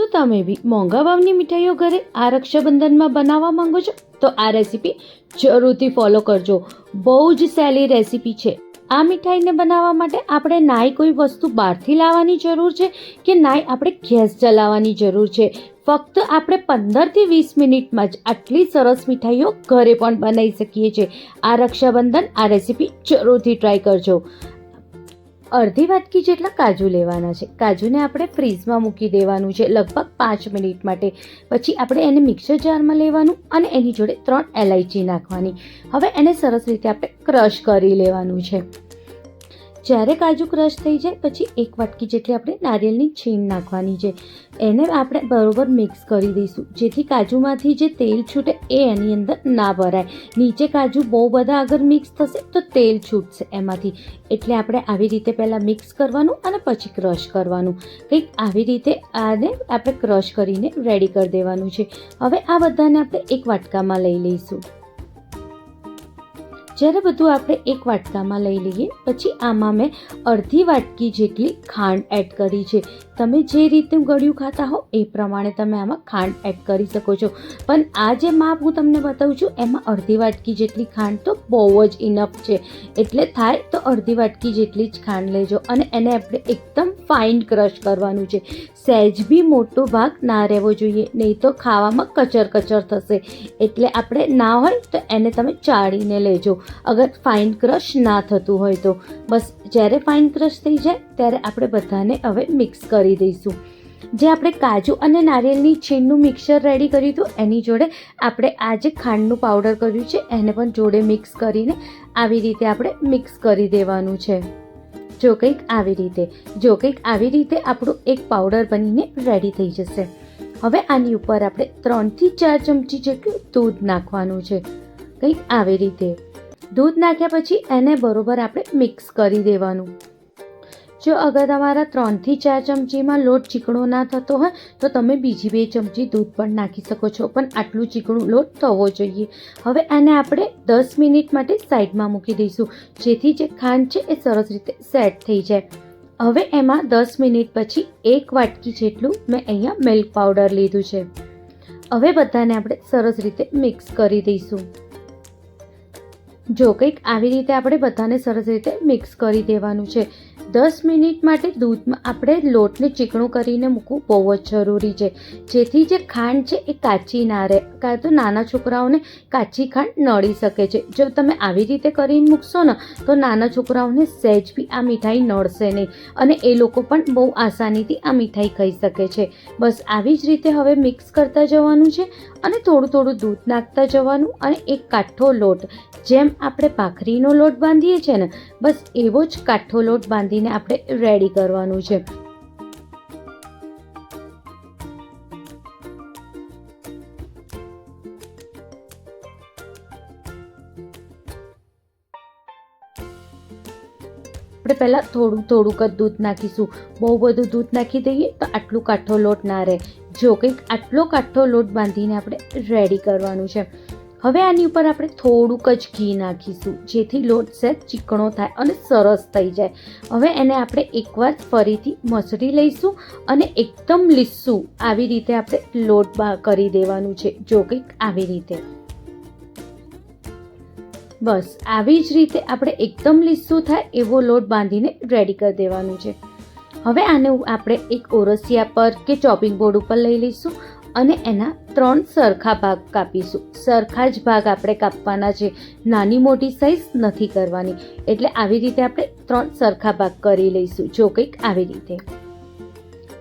તો તમે બી મોંઘા ભાવની મીઠાઈઓ ઘરે આ રક્ષાબંધનમાં બનાવવા માંગો છો? તો આ રેસીપી જરૂરથી ફોલો કરજો. બહુ જ સહેલી રેસીપી છે. આ મીઠાઈને બનાવવા માટે આપણે નાય કોઈ વસ્તુ બહારથી લાવવાની જરૂર છે કે નાય આપણે ગેસ ચલાવવાની જરૂર છે? ફક્ત આપણે પંદરથી વીસ મિનિટમાં જ આટલી સરસ મીઠાઈઓ ઘરે પણ બનાવી શકીએ છીએ. આ રક્ષાબંધન આ રેસીપી જરૂરથી ટ્રાય કરજો. અડધી વાટકી જેટલા કાજુ લેવાના છે. કાજુને આપણે ફ્રીઝમાં મૂકી દેવાનું છે લગભગ પાંચ મિનિટ માટે. પછી આપણે એને મિક્સર જારમાં લેવાનું અને એની જોડે ત્રણ એલાયચી નાખવાની. હવે એને સરસ રીતે આપણે ક્રશ કરી લેવાનું છે. જ્યારે કાજુ ક્રશ થઈ જાય, પછી એક વાટકી જેટલી આપણે નારિયેળની છીણ નાખવાની છે. એને આપણે બરોબર મિક્સ કરી દઈશું. જેથી કાજુમાંથી જે તેલ છૂટે એ એની અંદર ના ભરાય. નીચે કાજુ બહુ બધા અગર મિક્સ થશે, તો તેલ છૂટશે એમાંથી. એટલે આપણે આવી રીતે પહેલાં મિક્સ કરવાનું અને પછી ક્રશ કરવાનું. કંઈક આવી રીતે આને આપણે ક્રશ કરીને રેડી કરી દેવાનું છે. હવે આ બધાને આપણે એક વાટકામાં લઈ લઈશું. જ્યારે બધું આપણે એક વાટકામાં લઈ લઈએ, પછી આમાં મેં અડધી વાટકી જેટલી ખાંડ એડ કરી છે. તમે જે રીતે ગળ્યું ખાતા હો, એ પ્રમાણે તમે આમાં ખાંડ એડ કરી શકો છો. પણ આ જે માપ હું તમને બતાવું છું, એમાં અડધી વાટકી જેટલી ખાંડ તો બહુ જ ઇનફ છે. એટલે થાય તો અડધી વાટકી જેટલી જ ખાંડ લેજો અને એને આપણે એકદમ ફાઇન ક્રશ કરવાનું છે. સહેજ બી મોટો ભાગ ના રહેવો જોઈએ, નહીં તો ખાવામાં કચર કચર થશે. એટલે આપણે ના હોય તો એને તમે ચાળીને લેજો. અગર ફાઇન ક્રશ ના થતું હોય તો. બસ જ્યારે ફાઇન ક્રશ થઈ જાય, ત્યારે આપણે બધાને હવે મિક્સ કરી દઈશું. જે આપણે કાજુ અને નારિયેળની છીણનું મિક્સર રેડી કર્યું હતું, એની જોડે આપણે આ જે ખાંડનું પાવડર કર્યું છે, એને પણ જોડે મિક્સ કરીને આવી રીતે આપણે મિક્સ કરી દેવાનું છે. જો કંઈક આવી રીતે, જો કંઈક આવી રીતે આપણું એક પાવડર બનીને રેડી થઈ જશે. હવે આની ઉપર આપણે ત્રણથી ચાર ચમચી જેટલું દૂધ નાખવાનું છે. કંઈક આવી રીતે. દૂધ નાખ્યા પછી એને બરોબર આપણે મિક્સ કરી દેવાનું. જો અગર તમારા ત્રણથી ચાર ચમચીમાં લોટ ચીકણો ના થતો હોય, તો તમે બીજી બે ચમચી દૂધ પણ નાખી શકો છો, પણ આટલું ચીકણું લોટ થવો જોઈએ. હવે આને આપણે દસ મિનિટ માટે સાઈડમાં મૂકી દઈશું, જેથી જે ખાંડ છે એ સરસ રીતે સેટ થઈ જાય. હવે એમાં દસ મિનિટ પછી એક વાટકી જેટલું મેં અહીંયા મિલ્ક પાવડર લીધું છે. હવે બધાને આપણે સરસ રીતે મિક્સ કરી દઈશું. જો કંઈક આવી રીતે આપણે બધાને સરસ રીતે મિક્સ કરી દેવાનું છે. દસ મિનિટ માટે દૂધમાં આપણે લોટને ચીકણું કરીને મૂકવું બહુ જ જરૂરી છે. જેથી જે ખાંડ છે એ કાચી ના રહે. કાં તો નાના છોકરાઓને કાચી ખાંડ નડી શકે છે. જો તમે આવી રીતે કરીને મૂકશો ને, તો નાના છોકરાઓને સહેજ બી આ મીઠાઈ નડશે નહીં. અને એ લોકો પણ બહુ આસાનીથી આ મીઠાઈ ખાઈ શકે છે. બસ આવી જ રીતે હવે મિક્સ કરતા જવાનું છે અને થોડું થોડું દૂધ નાખતા જવાનું અને એક કાઠો લોટ. જેમ આપણે ભાખરીનો લોટ બાંધીએ છીએ ને, બસ એવો જ કાઠો લોટ બાંધીને આપણે રેડી કરવાનું છે. આપણે પહેલાં થોડું, થોડુંક જ દૂધ નાખીશું. બહુ બધું દૂધ નાખી દઈએ તો આટલું કાઠો લોટ ના રહે. જો કંઈક આટલો કાઠો લોટ બાંધીને આપણે રેડી કરવાનું છે. હવે આની ઉપર આપણે થોડુંક જ ઘી નાખીશું, જેથી લોટ સેજ ચીકણો થાય અને સરસ થઈ જાય. હવે એને આપણે એકવાર ફરીથી મસળી લઈશું અને એકદમ લીસું આવી રીતે આપણે લોટ કરી દેવાનું છે, જો કંઈક આવી રીતે. બસ, આવી જ રીતે આપણે એકદમ લીસું થાય એવો લોટ બાંધીને રેડી કરી દેવાનું છે. હવે આને આપણે એક ઓરસિયા પર કે ચોપિંગ બોર્ડ ઉપર લઈ લઈશું અને એના ત્રણ સરખા ભાગ કાપીશું. સરખા જ ભાગ આપણે કાપવાના છે. નાની મોટી સાઈઝ નથી કરવાની. એટલે આવી રીતે આપણે ત્રણ સરખા ભાગ કરી લઈશું. જો કંઈક આવી રીતે.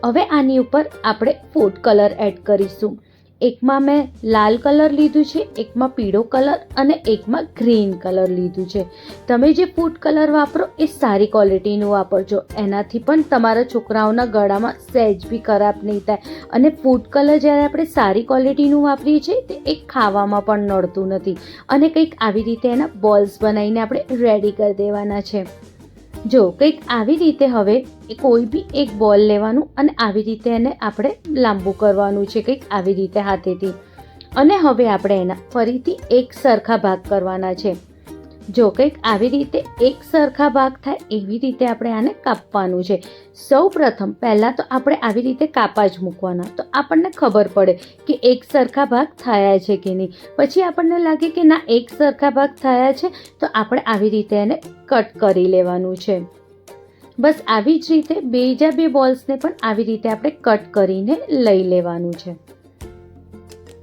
હવે આની ઉપર આપણે ફૂડ કલર એડ કરીશું. એકમાં મેં લાલ કલર લીધું છે, એકમાં પીળો કલર અને એકમાં ગ્રીન કલર લીધું છે. તમે જે ફૂડ કલર વાપરો એ સારી ક્વોલિટીનું વાપરજો. એનાથી પણ તમારા છોકરાઓના ગળામાં સહેજ બી ખરાબ નહીં થાય. અને ફૂડ કલર જ્યારે આપણે સારી ક્વોલિટીનું વાપરીએ છીએ, તે એ ખાવામાં પણ નડતું નથી. અને કંઈક આવી રીતે એના બોલ્સ બનાવીને આપણે રેડી કરી દેવાના છે. જો કંઈક આવી રીતે હવે કોઈ બી એક બોલ લેવાનું અને આવી રીતે એને આપણે લાંબુ કરવાનું છે કંઈક આવી રીતે હાથેથી. અને હવે આપણે એના ફરીથી એક સરખા ભાગ કરવાના છે. જો કંઈક આવી રીતે એક સરખા ભાગ થાય એવી રીતે આપણે આને કાપવાનું છે. સૌ પ્રથમ પહેલાં તો આપણે આવી રીતે કાપા જ મૂકવાના. તો આપણને ખબર પડે કે એક સરખા ભાગ થયા છે કે નહીં. પછી આપણને લાગે કે ના, એક સરખા ભાગ થયા છે, તો આપણે આવી રીતે એને કટ કરી લેવાનું છે. બસ આવી જ રીતે બીજા બે બોલ્સને પણ આવી રીતે આપણે કટ કરીને લઈ લેવાનું છે.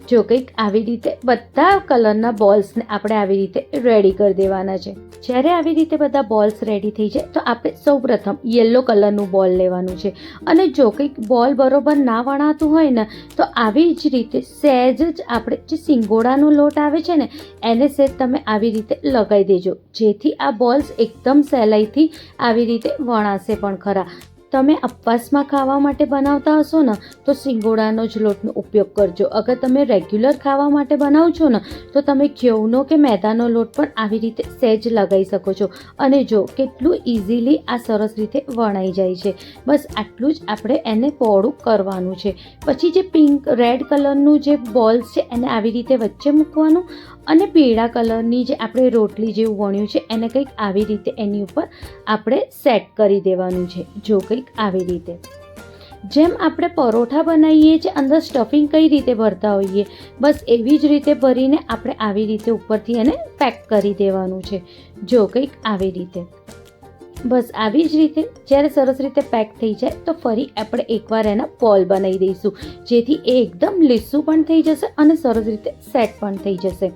જો કંઈક આવી રીતે બધા કલરના બોલ્સને આપણે આવી રીતે રેડી કરી દેવાના છે. જ્યારે આવી રીતે બધા બોલ્સ રેડી થઈ જાય, તો આપણે સૌપ્રથમ યલો કલરનું બોલ લેવાનું છે. અને જો કંઈક બોલ બરોબર ના વણાતું હોય ને, તો આવી જ રીતે સહેજ જ આપણે જે સિંગોડાનો લોટ આવે છે ને, એને સહેજ તમે આવી રીતે લગાવી દેજો. જેથી આ બોલ્સ એકદમ સહેલાઈથી આવી રીતે વણાશે પણ ખરા. તમે અપવાસમાં ખાવા માટે બનાવતા હશો ને, તો સિંગોડાનો જ લોટનો ઉપયોગ કરજો. અગર તમે રેગ્યુલર ખાવા માટે બનાવો છો ને, તો તમે ઘઉંનો કે મેદાનો લોટ પણ આવી રીતે સહેજ લગાવી શકો છો. અને જો કેટલું ઇઝીલી આ સરસ રીતે વણાઈ જાય છે. બસ આટલું જ આપણે એને પહોળું કરવાનું છે. પછી જે પિંક રેડ કલરનું જે બોલ્સ છે, એને આવી રીતે વચ્ચે મૂકવાનું. અને પીળા કલરની જે આપણે રોટલી જેવું વણ્યું છે, એને કંઈક આવી રીતે એની ઉપર આપણે સેટ કરી દેવાનું છે, જો કંઈક આવી રીતે. જેમ આપણે પરોઠા બનાવીએ છીએ, અંદર સ્ટફિંગ કઈ રીતે ભરતા હોઈએ, બસ એવી જ રીતે ભરીને આપણે આવી રીતે ઉપરથી એને પેક કરી દેવાનું છે, જો કંઈક આવી રીતે. બસ આવી જ રીતે, જ્યારે સરસ રીતે પેક થઈ જાય, તો ફરી આપણે એકવાર એના પોલ બનાવી દઈશું, જેથી એ એકદમ લીસું પણ થઈ જશે અને સરસ રીતે સેટ પણ થઈ જશે.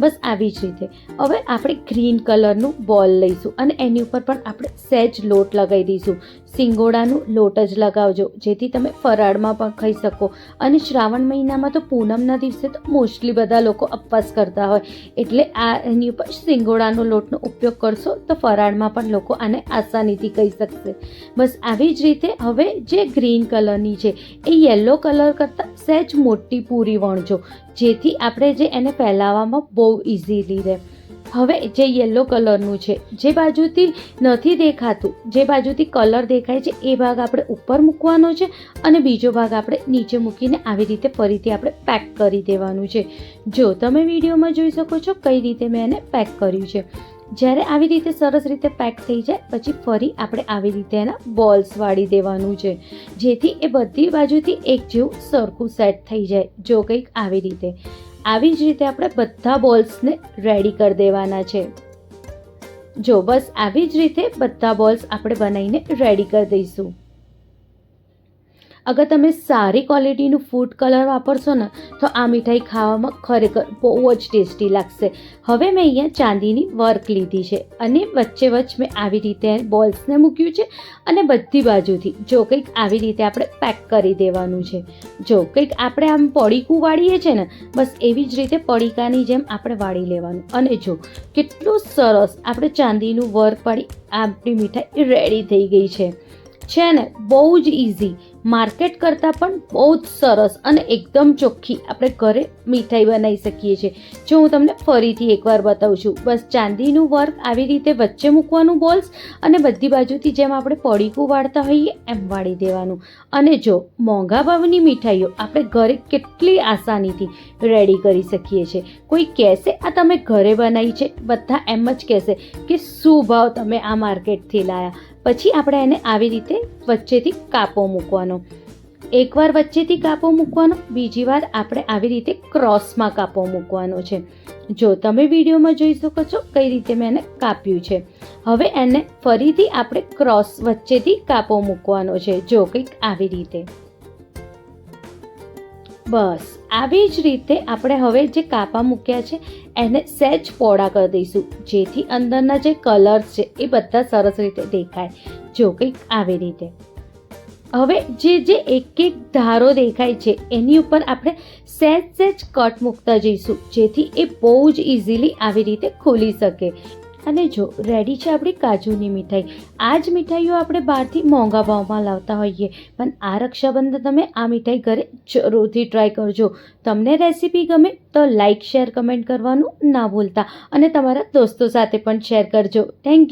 બસ આવી જ રીતે. હવે આપણે ગ્રીન કલરનું બોલ લઈશું અને એની ઉપર પણ આપણે સહેજ લોટ લગાવી દઈશું. સિંગોડાનું લોટ જ લગાવજો, જેથી તમે ફરાળમાં પણ ખાઈ શકો. અને શ્રાવણ મહિનામાં તો પૂનમના દિવસે તો મોસ્ટલી બધા લોકો ઉપવાસ કરતા હોય. એટલે આ એની ઉપર સિંગોડાનો લોટનો ઉપયોગ કરશો તો ફરાળમાં પણ લોકો આને આસાનીથી કહી શકશે. બસ આવી જ રીતે હવે જે ગ્રીન કલરની છે, એ યલો કલર કરતાં સહેજ મોટી પૂરી વણજો. જેથી આપણે જે એને ફેલાવવામાં બહુ ઇઝીલી રહે. હવે જે યલો કલરનું છે, જે બાજુથી નથી દેખાતું, જે બાજુથી કલર દેખાય છે, એ ભાગ આપણે ઉપર મૂકવાનો છે અને બીજો ભાગ આપણે નીચે મૂકીને આવી રીતે ફરીથી આપણે પેક કરી દેવાનું છે. જો તમે વિડીયોમાં જોઈ શકો છો કઈ રીતે મેં એને પેક કર્યું છે. જ્યારે આવી રીતે સરસ રીતે પેક થઈ જાય, પછી ફરી આપણે આવી રીતે એના બોલ્સ વાળી દેવાનું છે. જેથી એ બધી બાજુથી એક જેવું સરખું સેટ થઈ જાય, જો કંઈક આવી રીતે. આવી જ રીતે આપણે બધા બોલ્સને રેડી કરી દેવાના છે. જો બસ આવી જ રીતે બધા બોલ્સ આપણે બનાવીને રેડી કરી દઈશું. અગર તમે સારી ક્વોલિટીનું ફૂડ કલર વાપરશો ને, તો આ મીઠાઈ ખાવામાં ખરેખર બહુ જ ટેસ્ટી લાગશે. હવે મેં અહીંયા ચાંદીની વર્ક લીધી છે અને વચ્ચે વચ્ચે મેં આવી રીતે બોલ્સને મૂક્યું છે અને બધી બાજુથી જો કંઈક આવી રીતે આપણે પેક કરી દેવાનું છે. જો કંઈક આપણે આમ પડીકું વાળીએ છીએ ને, બસ એવી જ રીતે પડીકાની જેમ આપણે વાળી લેવાનું. અને જો કેટલું સરસ આપણે ચાંદીનું વર્ક વાળી આપણી મીઠાઈ રેડી થઈ ગઈ છે. છે ને, બહુ જ ઇઝી માર્કેટ કરતાં પણ બહુ જ સરસ અને એકદમ ચોખ્ખી આપણે ઘરે મીઠાઈ બનાવી શકીએ છીએ. જો હું તમને ફરીથી એકવાર બતાવું છું, બસ ચાંદીનું વર્ક આવી રીતે વચ્ચે મૂકવાનું બોલ્સ અને બધી બાજુથી જેમ આપણે પડીકું વાળતા હોઈએ એમ વાળી દેવાનું. અને જો મોંઘા ભાવની મીઠાઈઓ આપણે ઘરે કેટલી આસાનીથી રેડી કરી શકીએ છીએ. કોઈ કહેશે, આ તમે ઘરે બનાવી છે? બધા એમ જ કહેશે કે શું ભાવ તમે આ માર્કેટથી લાયા. પછી આપણે એને આવી રીતે વચ્ચેથી કાપો મૂકવાનો. એકવાર વચ્ચેથી કાપો મૂકવાનો, બીજી વાર આપણે આવી રીતે ક્રોસમાં કાપો મૂકવાનો છે. જો તમે વિડીયોમાં જોઈ શકો છો કઈ રીતે મેં એને કાપ્યું છે. હવે એને ફરીથી આપણે ક્રોસ વચ્ચેથી કાપો મૂકવાનો છે, જો કંઈક આવી રીતે. બસ, આવી જ રીતે આપણે હવે જે કાપા મૂક્યા છે, એને સહેજ પોળા કરી દઈશું. જેથી અંદરના જે કલર્સ છે, એ બધા સરસ રીતે દેખાય. જો કંઈક આવી રીતે. હવે જે જે એક એક ધારો દેખાય છે, એની ઉપર આપણે સહેજ સહેજ કટ મૂકતા જઈશું, જેથી એ બહુ જ ઇઝીલી આવી રીતે ખુલી શકે. અને જો રેડી છે આપણી કાજુની મીઠાઈ, આ જ મીઠાઈઓ આપણે બહારથી મોંઘા ભાવમાં લાવતા હોઈએ. પણ આ રક્ષાબંધન તમે આ મીઠાઈ ઘરે જરૂરથી ટ્રાય કરજો. તમને રેસીપી ગમે તો લાઇક શેર કમેન્ટ કરવાનું ના ભૂલતા. અને તમારા દોસ્તો સાથે પણ શેર કરજો. Thank you